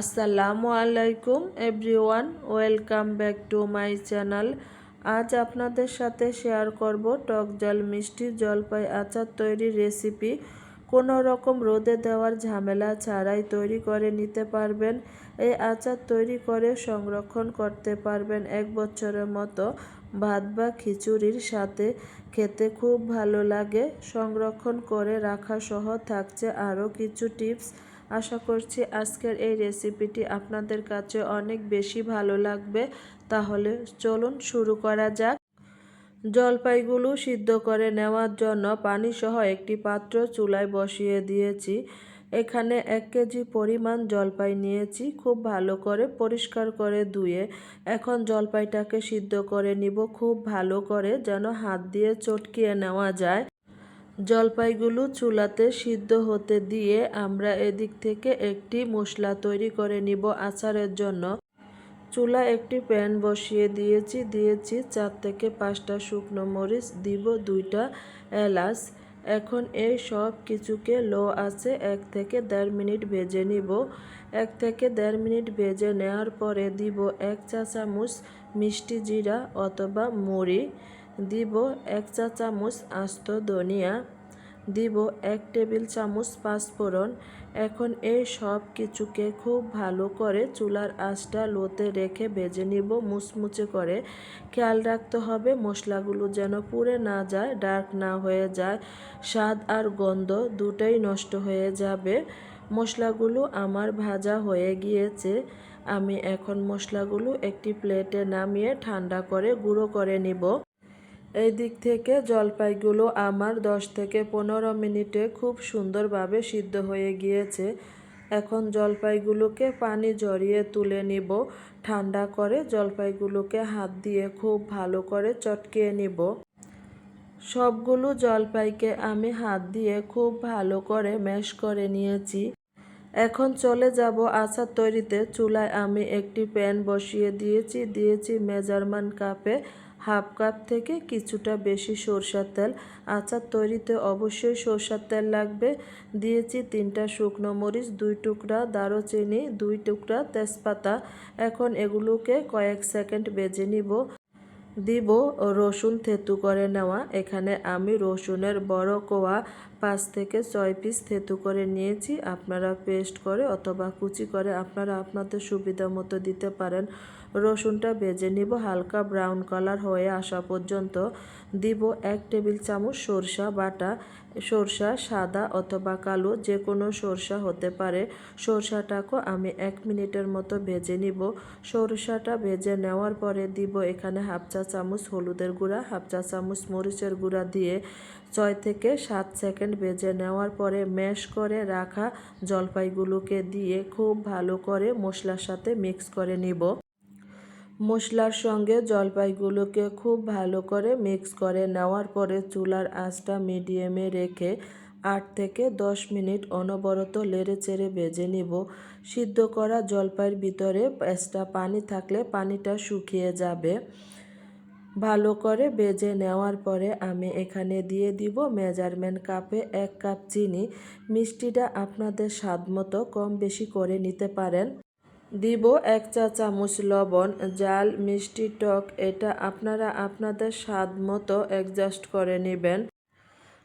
আসসালামু আলাইকুম, everyone. Welcome back to my channel. আজ আপনাদের সাথে শেয়ার করব টক জল, মিষ্টি জলপাই আচার তৈরির রেসিপি। কোনো রকম রোদে দেওয়ার ঝামেলা ছাড়াই তৈরি করে নিতে পারবেন। এই আচার তৈরি করে সংরক্ষণ করতে পারবেন এক বছরের মতো। ভাত বা খিচুড়ির সাথে খেতে খুব ভালো লাগে। সংরক্ষণ করে রাখা সহ থাকছে আরও কিছু টিপস। আশা করছি আজকের এই রেসিপিটি আপনাদের কাছে অনেক বেশি ভালো লাগবে। তাহলে চলুন শুরু করা যাক। জলপাইগুলো সিদ্ধ করে নেওয়ার জন্য পানি সহ একটি পাত্র চুলায় বসিয়ে দিয়েছি। এখানে এক কেজি পরিমাণ জলপাই নিয়েছি, খুব ভালো করে পরিষ্কার করে ধুয়ে। এখন জলপাইটাকে সিদ্ধ করে নিব, খুব ভালো করে যেন হাত দিয়ে চটকিয়ে নেওয়া যায়। জলপাইগুলো চুলাতে সিদ্ধ হতে দিয়ে আমরা এদিক থেকে একটি মশলা তৈরি করে নিব আচারের জন্য। চুলা একটি প্যান বসিয়ে দিয়েছি দিয়েছি চার থেকে পাঁচটা শুকনো মরিচ, দিব দুইটা এলাচ। এখন এই সব কিছুকে লো আছে এক থেকে দেড় মিনিট ভেজে নিব। এক থেকে দেড় মিনিট ভেজে নেওয়ার পরে দিব এক চা চামচ মিষ্টি জিরা অথবা মুড়ি। দিব এক চা চামচ আস্ত ধনিয়া, দিব এক টেবিল চামচ পাঁচফোড়ন। এখন এই সব কিছুকে খুব ভালো করে চুলার আঁচটা লোতে রেখে ভেজে নিব মুচমুচে করে। খেয়াল রাখতে হবে মশলাগুলো যেন পুড়ে না যায়, ডার্ক না হয়ে যায়। স্বাদ আর গন্ধ দুটোই নষ্ট হয়ে যাবে। মশলাগুলো আমার ভাজা হয়ে গিয়েছে। আমি এখন মশলাগুলো একটি প্লেটে নামিয়ে ঠান্ডা করে গুঁড়ো করে নিব। এই দিক থেকে জলপাইগুলো আমার 10 থেকে পনেরো মিনিটে খুব সুন্দরভাবে সিদ্ধ হয়ে গিয়েছে। এখন জলপাইগুলোকে পানি জড়িয়ে তুলে নিব। ঠান্ডা করে জলপাইগুলোকে হাত দিয়ে খুব ভালো করে চটকিয়ে নিব। সবগুলো জলপাইকে আমি হাত দিয়ে খুব ভালো করে ম্যাশ করে নিয়েছি। এখন চলে যাব আচার তৈরিতে। চুলায় আমি একটি প্যান বসিয়ে দিয়েছি। দিয়েছি মেজারমান কাপে। হাফ কাপ থেকে কিছুটা বেশি সরষার তেল। আচার তৈরিতে অবশ্যই সরষার তেল লাগবে। দিয়েছি তিনটা শুকনো মরিচ, দুই টুকরা দারুচিনি, দুই টুকরা তেজপাতা। এখন এগুলোকে কয়েক সেকেন্ড বেজে নিব। দিব রসুন থেতু করে নেওয়া। এখানে আমি রসুনের বড় কোয়া পাঁচ থেকে ছয় পিস থেতু করে নিয়েছি। আপনারা পেস্ট করে অথবা কুচি করে আপনারা আপনাদের সুবিধা মতো দিতে পারেন। রসুনটা ভেজে নিব, হালকা ব্রাউন কালার হয়ে আসা পর্যন্ত দিব এক টেবিল চামচ সরষা বাটা, সরষা সাদা অথবা কালো, যে কোনো সরষা হতে পারে। সরষাটাকেও আমি এক মিনিটের মতো ভেজে নিব। সরষাটা ভেজে নেওয়ার পরে দিব এখানে হাফ চা চামচ হলুদের গুঁড়া, হাফ চা চামচ মরিচের গুঁড়া দিয়ে ছয় থেকে সাত সেকেন্ড ভেজে নেওয়ার পরে ম্যাশ করে রাখা জলপাইগুলোকে দিয়ে খুব ভালো করে মশলার সাথে মিক্স করে নিব। মশলার সঙ্গে জলপাইগুলোকে খুব ভালো করে মিক্স করে নেওয়ার পরে চুলার আঁচটা মিডিয়ামে রেখে আট থেকে দশ মিনিট অনবরত লেড়ে চেড়ে ভেজে নিব। সিদ্ধ করা জলপাইয়ের ভিতরে এক্সট্রা পানি থাকলে পানিটা শুকিয়ে যাবে। ভালো করে বেজে নেওয়ার পরে আমি এখানে দিয়ে দিব মেজারমেন্ট কাপে এক কাপ চিনি। মিষ্টিটা আপনাদের স্বাদ মতো কম বেশি করে নিতে পারেন। দিব এক চা চামচ লবণ, জাল, মিষ্টি টক, এটা আপনারা আপনাদের স্বাদ মতো অ্যাডজাস্ট করে নেবেন।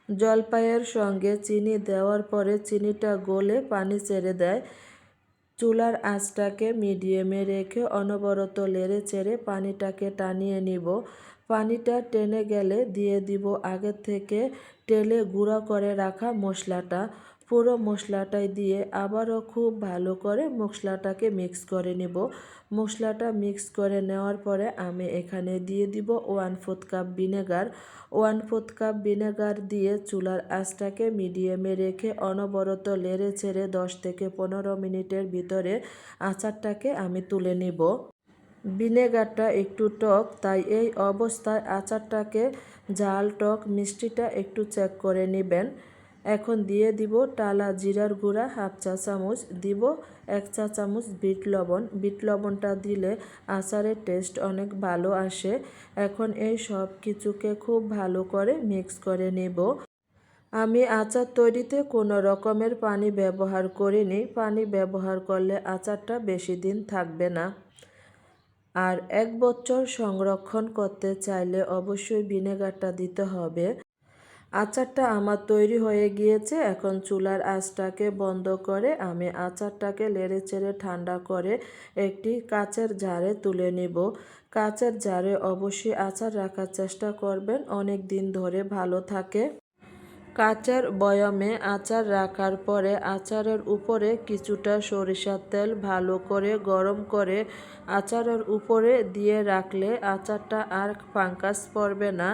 জলপাইয়ের সঙ্গে চিনি দেওয়ার পরে চিনিটা গলে পানি ছেড়ে দেয়। চুলার আঁচটাকে মিডিয়ামে রেখে অনবরত লেড়ে চেড়ে পানিটাকে টানিয়ে নিব। পানিটা টেনে গেলে দিয়ে দিব আগে থেকে টেলে গুঁড়া করে রাখা মশলাটা। পুরো মশলাটাই দিয়ে আবারও খুব ভালো করে মশলাটাকে মিক্স করে নেব। মশলাটা মিক্স করে নেওয়ার পরে আমি এখানে দিয়ে দিব one fourth cup vinegar. One fourth cup vinegar দিয়ে চুলার আঁচটাকে মিডিয়ামে রেখে অনবরত লেড়ে ছেড়ে দশ থেকে পনেরো মিনিটের ভিতরে আচারটাকে আমি তুলে নিব। ভিনেগারটা একটু টক, তাই এই অবস্থায় আচারটাকে ঝাল টক মিষ্টিটা একটু চেক করে নেবেন। এখন দিয়ে দিব টালা জিরার গুঁড়া, হাফ চা চামচ দিব, এক চা চামচ বিট লবণ। বিট লবণটা দিলে আচারের টেস্ট অনেক ভালো আসে। এখন এই সব কিছুকে খুব ভালো করে মিক্স করে নেব। আমি আচার তৈরিতে কোনো রকমের পানি ব্যবহার করিনি। পানি ব্যবহার করলে আচারটা বেশি দিন থাকবে না। আর এক বছর সংরক্ষণ করতে চাইলে অবশ্যই ভিনেগারটা দিতে হবে। আচারটা আমার তৈরি হয়ে গিয়েছে। এখন চুলার আঁচটাকে বন্ধ করে আমি আচারটাকে লেড়ে চেড়ে ঠান্ডা করে একটি কাচের জারে তুলে নিব। কাচের জারে অবশ্যই আচার রাখার চেষ্টা করবেন। অনেক দিন ধরে ভালো থাকে। কাচের বয়মে আচার রাখার পরে আচারের উপরে কিছুটা সরিষার তেল ভালো করে গরম করে আচারের উপরে দিয়ে রাখলে আচারটা আর ফাঙ্কাস পড়বে না।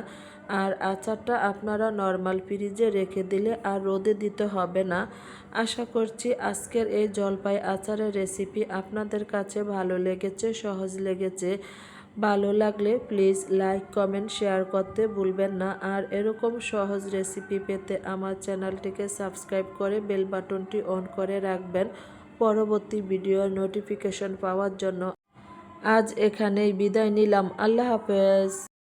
আর আচারটা আপনারা নর্মাল ফ্রিজে রেখে দিলে আর রোদে দিতে হবে না। আশা করছি আজকের এই জলপাই আচারের রেসিপি আপনাদের কাছে ভালো লেগেছে, সহজ লেগেছে। ভালো লাগলে প্লিজ লাইক, কমেন্ট, শেয়ার করতে ভুলবেন না। আর এরকম সহজ রেসিপি পেতে আমার চ্যানেলটিকে সাবস্ক্রাইব করে বেল বাটনটি অন করে রাখবেন পরবর্তী ভিডিওর নোটিফিকেশন পাওয়ার জন্য। আজ এখানেই বিদায় নিলাম। আল্লাহ হাফেজ।